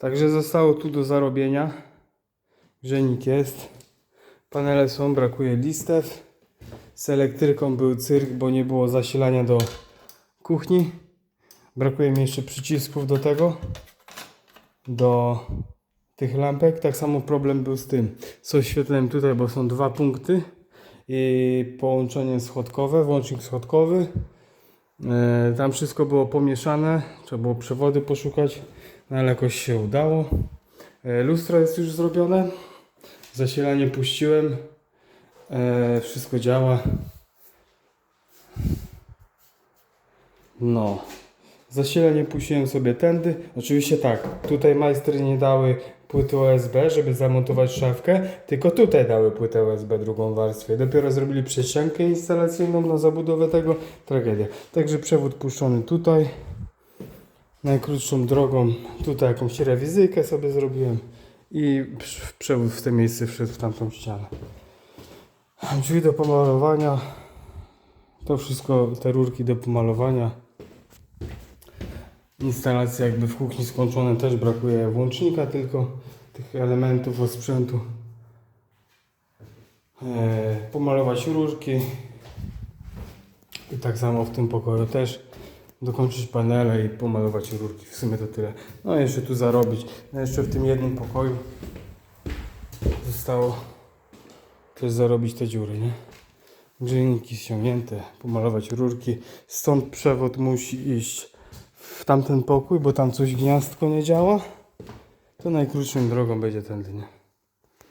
Także zostało tu do zarobienia. Grzejnik jest. Panele są, brakuje listew. Z elektryką był cyrk, bo nie było zasilania do kuchni. Brakuje mi jeszcze przycisków do tego. Do tych lampek. Tak samo problem był z tym. Z oświetleniem tutaj, bo są dwa punkty. I połączenie schodkowe, włącznik schodkowy. E, Tam wszystko było pomieszane. Trzeba było przewody poszukać. No ale jakoś się udało. E, Lustro jest już zrobione. Zasilanie puściłem. E, wszystko działa. No. Zasilanie puściłem sobie tędy. Oczywiście tak, tutaj majstry nie dały płyty OSB, żeby zamontować szafkę, tylko tutaj dały płytę OSB drugą warstwę. Dopiero zrobili prześciankę instalacyjną na zabudowę tego. Tragedia. Także przewód puszczony tutaj. Najkrótszą drogą tutaj jakąś rewizyjkę sobie zrobiłem i prz- przewód w te miejsce wszedł w tamtą ścianę. Drzwi do pomalowania. To wszystko, te rurki do pomalowania. Instalacja jakby w kuchni skończone, też brakuje włącznika tylko, tych elementów od sprzętu. E, pomalować rurki. I tak samo w tym pokoju też dokończyć panele i pomalować rurki. W sumie to tyle. No jeszcze tu zarobić. No jeszcze w tym jednym pokoju zostało też zarobić te dziury, nie? Grzejniki ściągnięte, pomalować rurki. Stąd przewód musi iść w tamten pokój, bo tam coś gniazdko nie działa. To najkrótszą drogą będzie tędy, nie?